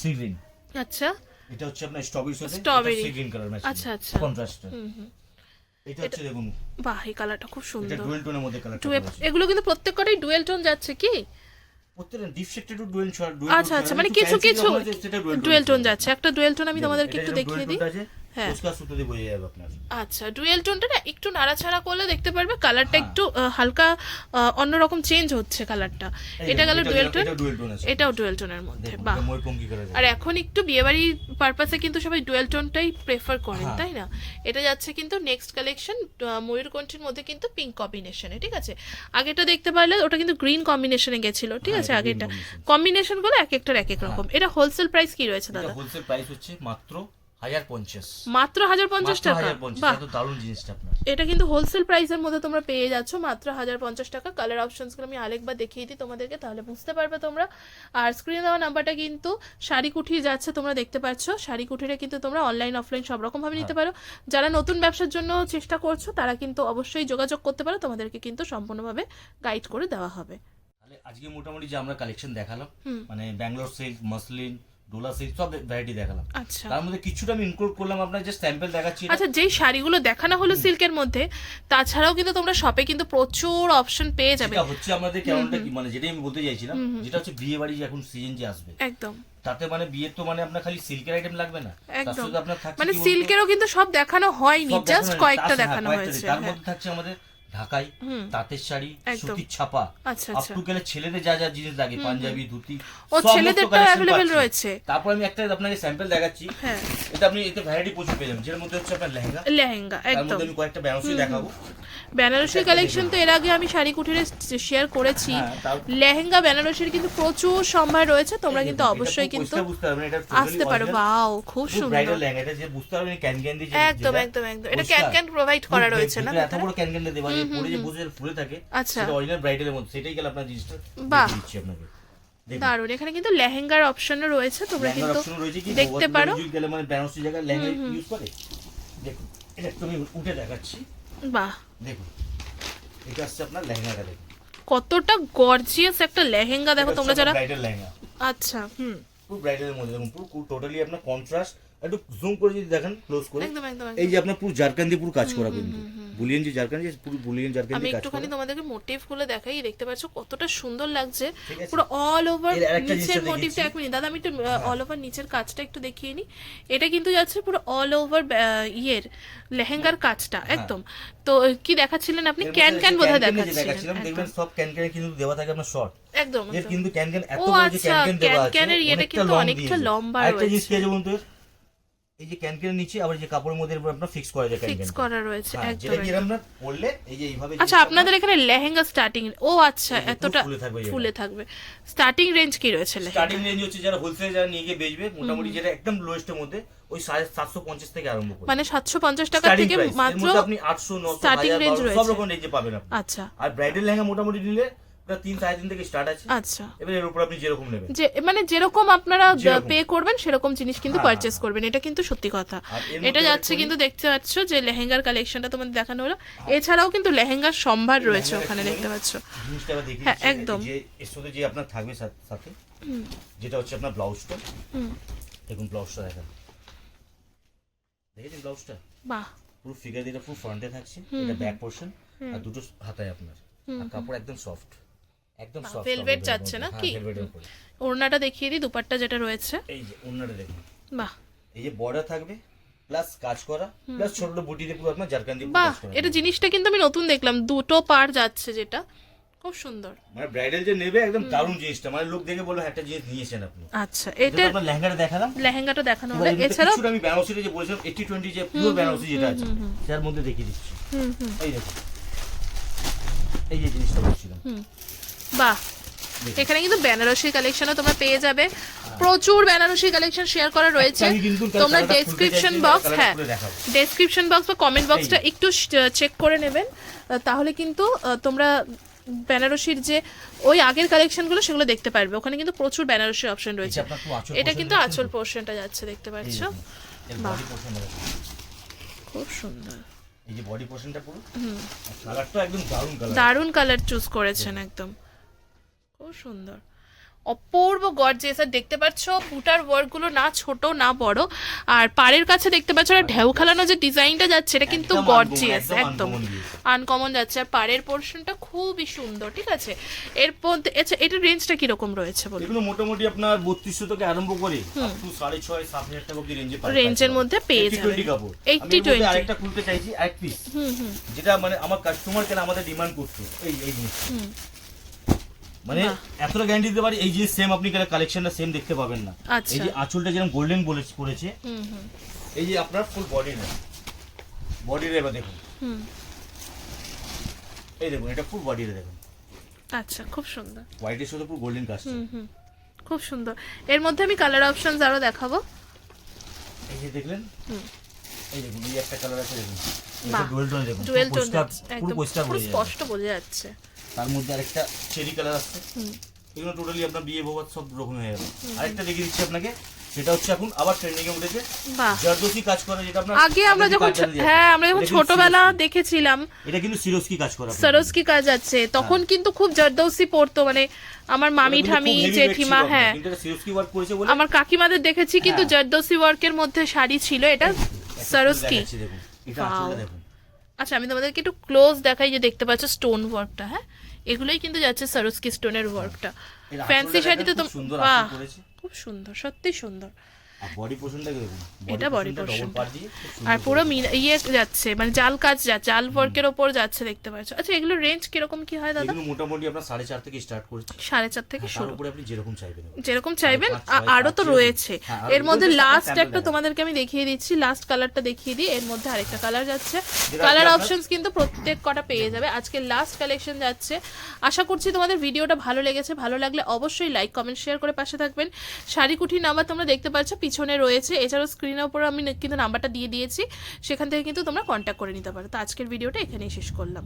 সি গ্রিন আচ্ছা। এটা হচ্ছে আপনার স্ট্রবেরির সাথে Strawberry। Sea green colour match আচ্ছা, আচ্ছা। কন্ট্রাস্ট এটা হচ্ছে দেখুন। বাহ এই কালারটা খুব সুন্দর। এটা ডুয়েল টোনের মধ্যে কালারটা এগুলো কিন্তু প্রত্যেকটাই ডুয়েল টোন যাচ্ছে কি? প্রত্যেকটা ডিপ শেড একটু ডুয়েল আচ্ছা আচ্ছা মানে কিছু কিছু ডুয়েল টোন যাচ্ছে। একটা ডুয়েল টোন আমি তোমাদেরকে একটু দেখিয়ে দিই। হ্যাঁ। সুতো দিয়ে বোঝা যাবে আপনার। আচ্ছা ডুয়েল টোনটা না একটু নাড়াচাড়া করলে দেখতে পারবে কালারটা একটু হালকা অন্যরকম চেঞ্জ হচ্ছে কালারটা। এটা গেল ডুয়েল টোন এটাও ডুয়েল টোনের মধ্যে বাহ। আর এখন একটু বিয়েবাড়ির পারপাসে কিন্তু সবাই ডুয়েল টোনটাই প্রেফার করেন হ্যাঁ। তাই না? এটা যাচ্ছে কিন্তু নেক্সট কালেকশন ময়ূরকণ্ঠীর মধ্যে কিন্তু পিঙ্ক কম্বিনেশনে ঠিক আছে? আগেটা দেখতে পারলে ওটা কিন্তু গ্রিন কম্বিনেশনে গেছিল ঠিক হ্যাঁ, আছে? আগেটা combination। কম্বিনেশনগুলো এক একটার এক এক রকম। এটা হোলসেল প্রাইস কি রয়েছে দাদা? হোলসেল প্রাইস হচ্ছে মাত্র মাত্র হাজার পঞ্চাশ টাকা? দারুণ জিনিসটা আপনার। এটা কিন্তু হোলসেল প্রাইসের মধ্যে তোমরা পেয়ে যাচ্ছ। মাত্র হাজার পঞ্চাশ টাকা। কালার অপশনসগুলো আমি আরেকবার দেখিয়ে দিই তোমাদেরকে তাহলে বুঝতে পারবে তোমরা। আর স্ক্রিনে দেওয়া নাম্বারটা কিন্তু শাড়ি কুঠি যাচ্ছে তোমরা দেখতে পাচ্ছ শাড়ি কুঠিরে কিন্তু তোমরা অনলাইন অফলাইন সব রকম ভাবে নিতে পারো। যারা নতুন ব্যবসার জন্য চেষ্টা করছ তারা কিন্তু অবশ্যই যোগাযোগ করতে পারো। তোমাদেরকে কিন্তু সম্পূর্ণভাবে গাইড করে দেওয়া হবে। তাহলে আজকে মোটামুটি যে আমরা কালেকশন দেখালাম। মানে Bangalore silk muslin Dola silk সব ভ্যারাইটি দেখালাম। আচ্ছা। তার মধ্যে কিছুটা আমি ইনক্লুড করলাম আপনার যে স্যাম্পল দেখাচ্ছি আচ্ছা যেই শাড়িগুলো দেখানো হলো সিল্কের মধ্যে তাছাড়াও কিন্তু তোমরা শপে কিন্তু প্রচুর অপশন পেয়ে যাবে। যেটা হচ্ছে আমাদের কেমনটা কি মানে যেটাই আমি বলতে চাইছিলাম যেটা হচ্ছে বিয়ে বাড়ি এখন সিজন যে আসবে। একদম। তাতে মানে বিয়ের তো মানে আপনার খালি সিল্কের আইটেম লাগবে না। তার। সাথে আপনার থাকছে মানে সিল্কেরও কিন্তু সব দেখানো হয়নি জাস্ট কয়েকটা হ্যাঁ, দেখানো হয়েছে তার হ্যাঁ। মধ্যে থাকছে আমাদের ঢাকাই তাঁতের শাড়ি। সুতির ছাপা। আচ্ছা আপ টু গেলে ছেলেদের যা যা জিনিস লাগে পাঞ্জাবি ধুতি ও ছেলেদের তো अवेलेबल রয়েছে। তারপর আমি একটা আপনাকে স্যাম্পল দেখাচ্ছি। হ্যাঁ। এটা আপনি এতে ভ্যারাইটি প্রচুর পেয়ে যাবেন। যের মধ্যে হচ্ছে আপনার লেহেঙ্গা। লেহেঙ্গা তার একদম। মধ্যে আমি কয়েকটা বেনারসি দেখাবো। বেনারসি কালেকশন তো এর আগে আমি শাড়ি কুটিরে শেয়ার করেছি। হ্যাঁ, লেহেঙ্গা বেনারসির কিন্তু প্রচুর সম্ভার রয়েছে তোমরা কিন্তু অবশ্যই কিন্তু আসতে পারো। বাও খুব সুন্দর। দিয়ে একদম একদম একদম। এটা ক্যান ক্যান প্রোভাইড করা রয়েছে না এত বড় ক্যান ক্যান দেওয়া যে পরে যে বসে ফুলে থাকে আচ্ছা। অরিজিনাল ব্রাইডালের মধ্যে। সেটাই গেল আপনার জিনিসটা। বাহ। দিচ্ছি আপনাকে। দারুণ এখানে কিন্তু লেহেঙ্গার অপশনও রয়েছে তোমরা কিন্তু দেখতে পারো। যুগ গেলে মানে বেনারসি জায়গায় লেহেঙ্গা ইউজ করে? দেখুন। এটা আমি উঠে দেখাচ্ছি। বাহ। দেখুন এটা আসছে আপনার লেহেঙ্গাটা দেখুন কতটা গর্জিয়াস একটা লেহেঙ্গা দেখো তোমরা যারা ব্রাইডাল লেহেঙ্গা আচ্ছা হুম পুরো ব্রাইডালের মধ্যে দেখুন পুরো টোটালি আপনার কন্ট্রাস্ট একটু জুম করে যদি দেখেন ক্লোজ করে। একদম একদম একদম। এই যে আপনার পুরো জারকান দিয়ে পুরো কাজ করা কিন্তু। বুলিয়ান যে জারকান যে পুরো বুলিয়ান জারকান আমি দিয়ে কাজ একটুখানি করা। তোমাদেরকে মোটিভগুলো দেখাই দেখতে পাচ্ছ কতটা সুন্দর লাগছে। পুরো অল ওভার এর জিনিস নিচের মোটিভটা এক মিনিট। দাদা আমি একটু অল ওভার নিচের কাজটা একটু দেখিয়ে নি। এটা কিন্তু যাচ্ছে পুরো অল ওভার ইয়ের লেহেঙ্গার কাজটা একদম। তো কি দেখাচ্ছিলেন আপনি? ক্যান ক্যান বোধহয় ক্যান ক্যান দেখাচ্ছিলেন। দেখবেন সব ক্যান ক্যানে কিন্তু দেওয়া থাকে আপনার শর্ট একদম এর কিন্তু ক্যান ক্যান এত বড় যে আচ্ছা, ক্যান ক্যান দেওয়া আছে ক্যান-ক্যানের ইয়েটা অনেকটা কিন্তু অনেকটা। লম্বা আরেকটা জিনিস রয়েছে। কি আছে তো এই যে ক্যান নিচে আবার যে কাপড়ের মধ্যে আপনার ফিক্স করা যায় ফিক্স করা রয়েছে একদম যেটা কি একদম। আমরা পড়লে এই যে এইভাবে আচ্ছা আপনাদের এখানে লেহেঙ্গা স্টার্টিং ও আচ্ছা এতটা ফুলে থাকবে ফুলে থাকবে। স্টার্টিং রেঞ্জ কি রয়েছে স্টার্টিং রেঞ্জ হচ্ছে যারা হোলসেল যারা নিয়ে গিয়ে বেচবে মোটামুটি যেটা একদম লোয়েস্টের মধ্যে ওই সাড়ে সাতশো পঞ্চাশ থেকে আরম্ভ করে। মানে সাতশো পঞ্চাশ টাকা থেকে মাত্র আপনি আটশো নশো starting হাজার range বারোশো, সব রকম রেঞ্জে পাবেন আপনি। আচ্ছা। আর ব্রাইডাল লেহেঙ্গা মোটামুটি নিলে ওটা তিন সাড়ে তিন থেকে স্টার্ট আছে। আচ্ছা। এবার এর উপর আপনি যেরকম নেবেন। যে মানে যেরকম আপনারা পে করবেন সেরকম জিনিস কিন্তু হ্যাঁ, পারচেস করবেন। এটা কিন্তু সত্যি কথা। এটা যাচ্ছে কিন্তু দেখতে পাচ্ছ যে লেহেঙ্গার কালেকশনটা তোমাদের দেখানো হলো। এছাড়াও কিন্তু লেহেঙ্গার সম্ভার রয়েছে ওখানে দেখতে পাচ্ছ। হ্যাঁ, একদম। যে এর সাথে যে আপনার থাকবে সাথে যেটা হচ্ছে আপনার ব্লাউজটা হুম। দেখুন ব্লাউজটা দেখেন। দেখেছেন ব্লাউজটা বাহ। পুরো ফিগার দিয়ে পুরো ফ্রন্টে থাকছে। এটা ব্যাক পোর্শন আর দুটো হাতায় আপনার। আর কাপড় একদম সফট একদম সফট velvet যাচ্ছে না কি? ওড়নাটা দেখিয়ে দিই দুপাট্টা যেটা রয়েছে। এই যে অন্যটা দেখুন। বাহ। এই যে বর্ডার থাকবে প্লাস কাজ করা প্লাস ছোট বুটি দিয়ে পুরো আপনার জারকান দিয়ে বাহ এটা জিনিসটা কিন্তু আমি নতুন দেখলাম। দুটো পার যাচ্ছে যেটা। খুব সুন্দর। মানে ব্রাইডাল যে নেবে একদম দারুণ জিনিসটা। মানে লোক দেখে বলবে "হ্যাঁ, একটা জিনিস নিয়েছেন আপনি। আচ্ছা এটা আপনার লেহেঙ্গাটা দেখালাম। লেহেঙ্গাটা দেখানো হলো। এছাড়াও কিছুটা আমি বেনারসিটা যে বলেছিলাম এইটি টোয়েন্টি যে পিওর বেনারসি যেটা আছে তার মধ্যে দেখিয়ে দিচ্ছি। হুম হুম। এই দেখুন। এই যে জিনিসটা বলছিলাম। বাহ। এখানে কিন্তু বেনারসি কালেকশনও তোমরা পেয়ে যাবে। প্রচুর বেনারসি কালেকশন শেয়ার করা রয়েছে। তোমরা ডেসক্রিপশন বক্স হ্যাঁ ডেসক্রিপশন বক্স বা কমেন্ট বক্সটা একটু চেক করে নেবেন। তাহলে কিন্তু তোমরা বেনারসির যে ওই আগের কালেকশনগুলো সেগুলো দেখতে পারবে। ওখানে কিন্তু প্রচুর বেনারসি অপশন রয়েছে। এটা কিন্তু আঁচল পোর্শনটা যাচ্ছে দেখতে পাচ্ছ? খুব সুন্দর। এই যে বডি পোর্শনটা পুরো? কালারটা একদম দারুণ কালার দারুণ কালার চুজ করেছেন একদম। খুব সুন্দর। অপূর্ব গর্জিয়াস আর দেখতে পাচ্ছ বুটার ওয়ার্কগুলো না ছোট না বড় আর পাড়ের কাছে দেখতে পাচ্ছ একটা ঢেউ খেলানো যে ডিজাইনটা যাচ্ছে এটা কিন্তু গর্জিয়াস একদম। আনকমন যাচ্ছে। আর পাড়ের পোর্শনটা খুবই সুন্দর ঠিক আছে? এর মধ্যে আচ্ছা এটার রেঞ্জটা কীরকম রয়েছে বলুন? এগুলো মোটামুটি আপনার বত্রিশশো থেকে আরম্ভ করে ছয় সাত হাজার টাকা অব্দি রেঞ্জে রেঞ্জের মধ্যে পেয়ে যাবে কাপড়। 80, আমি 20 আরেকটা খুলতে চাইছি এক পিস যেটা মানে আমার কাস্টমার কেন আমাদের ডিমান্ড করছে। এই এই জিনিস মানে এতটা গ্যারান্টি দিতে পারি এই যে সেম আপনি কালেকশনটা সেম দেখতে পাবেন না। আচ্ছা। এই যে আঁচলটা যেরকম গোল্ডেন বলে করেছে হুম হুম। এই যে আপনার ফুল বডি না বডির এবার দেখুন। এই দেখুন এটা ফুল বডির দেখুন। আচ্ছা খুব সুন্দর। হোয়াইটের সাথে পুরো গোল্ডেন কাজ খুব সুন্দর। এর মধ্যে আমি কালার অপশনস আরও দেখাবো। এই যে দেখলেন? এই দেখুন এই একটা কালার আছে দেখুন। ডুয়েল টোন দেখুন ডুয়েল পুরো টোন স্পষ্ট বোঝা যাচ্ছে। তার মধ্যে আরেকটা চেরি কালার আসছে। এগুলো টোটালি আপনার বিয়ে ভবাত সব রকম হয়ে যাবে। আরেকটা দেখিয়ে দিচ্ছি আপনাকে সেটা হচ্ছে এখন আবার ট্রেন্ডিং এ উঠেছে। জারদোসি কাজ করা যেটা আপনার আগে আমরা যখন হ্যাঁ আমরা যখন কিন্তু ছোটবেলা দেখেছিলাম এটা কিন্তু সিরোস্কি কাজ করা। কাজ আছে। তখন কিন্তু খুব জর্দৌসি পড়তো মানে আমার মামি ঠামি জেঠিমা হ্যাঁ। সিরোস্কি ওয়ার্ক করেছে বলে আমার কাকিমাদের দেখেছি কিন্তু হ্যাঁ। ওয়ার্কের মধ্যে শাড়ি ছিল এটা দেখুন। এটা দেখুন। আচ্ছা আমি তোমাদেরকে একটু ক্লোজ দেখাই যে দেখতে পাচ্ছ স্টোন ওয়ার্কটা হ্যাঁ? এগুলোই কিন্তু যাচ্ছে সারস্কি স্টোনের ওয়ার্কটা ফ্যান্সি শাড়ি শাড়িতে তো খুব সুন্দর সত্যি সুন্দর। বডি পোর্শনটা এটা আর পুরো ইয়ে যাচ্ছে মানে জাল কাজ যাচ্ছে জাল ওয়ার্কের ওপর যাচ্ছে দেখতে পাচ্ছ। আচ্ছা এগুলো রেঞ্জ কীরকম কি হয় দাদা? এগুলো মোটামুটি আপনার সাড়ে চার থেকে স্টার্ট করছে। সাড়ে চার থেকে শুরু। উপরে আপনি যেরকম চাইবেন যেরকম চাইবেন আরও তো রয়েছে। হ্যাঁ, এর মধ্যে লাস্ট একটা তোমাদেরকে আমি দেখিয়ে দিচ্ছি লাস্ট কালারটা দেখিয়ে দিই এর মধ্যে আরেকটা কালার যাচ্ছে। কালার অপশনস কিন্তু প্রত্যেক কটা পেয়ে যাবে। আজকে লাস্ট কালেকশন যাচ্ছে। আশা করছি তোমাদের ভিডিওটা ভালো লেগেছে। ভালো লাগলে অবশ্যই লাইক কমেন্ট শেয়ার করে পাশে থাকবেন। শাড়ি কুঠি নাম্বার তোমরা দেখতে পাচ্ছ পিছনে রয়েছে। এছাড়াও স্ক্রিনের উপর আমি কিন্তু নাম্বারটা দিয়ে দিয়েছি। সেখান থেকে কিন্তু তোমরা কন্ট্যাক্ট করে নিতে পারো। তো আজকের ভিডিওটা এখানেই শেষ করলাম।